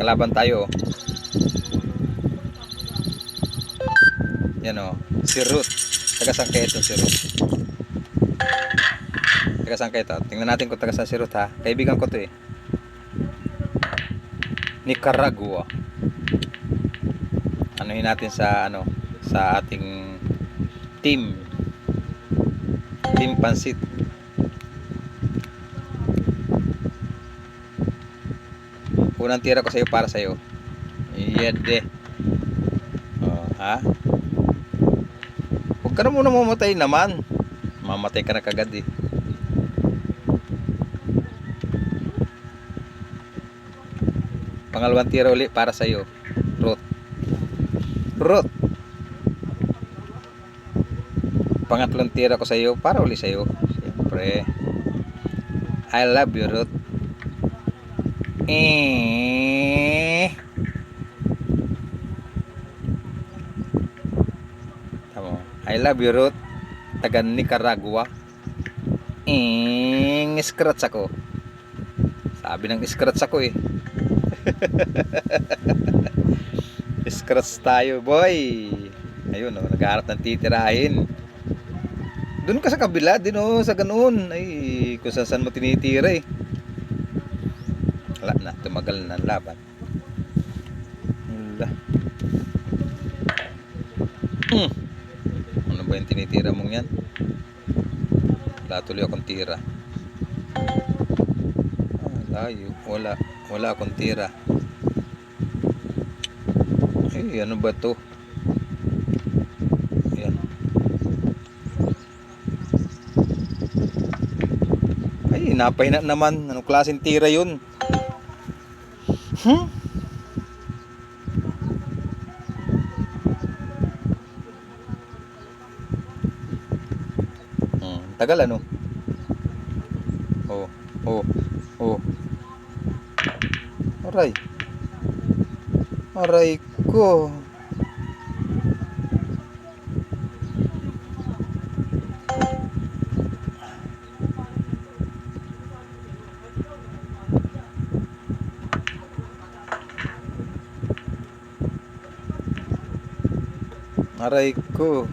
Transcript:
kalaban tayo. oh. Yan o, si Ruth. Taga saan ito si Ruth? Taga saan kayo ito? Tingnan natin kung taga saan si Ruth ha. Kaibigan ko to eh. Nicaragua. Anuhin natin sa ano sa ating team. Team Pansit. Unang tira ko sa iyo para sa iyo. Yede. Oh, ha? Huwag ka na muna mamatay naman. Mamatay ka na kagad eh. Pangalawang tira uli para sa iyo. Ruth. Ruth. Pangatlong tira ko sa iyo para uli sa iyo. Siyempre. I love you, Ruth. Eh. Tama. I love you, Ruth. Taga Nicaragua. Eh, scratch ako. Sabi ng scratch ako eh. scratch tayo, boy. Ayun, oh, naghahanap ng titirahin. Doon ka sa kabila din oh, sa ganoon. Ay, kung saan mo tinitira eh. Wala na, tumagal na ang laban. Wala. Hmm. Ano ba yung tinitira mong yan? Wala tuloy akong tira. Ah, layo. Wala. Wala akong tira. Eh, ano ba to? Ayan. Ay, napay na naman. Anong klaseng tira yun? Hmm? Hmm, tagal ano? Oh, oh, oh. Aray. Aray ko. Aray ko.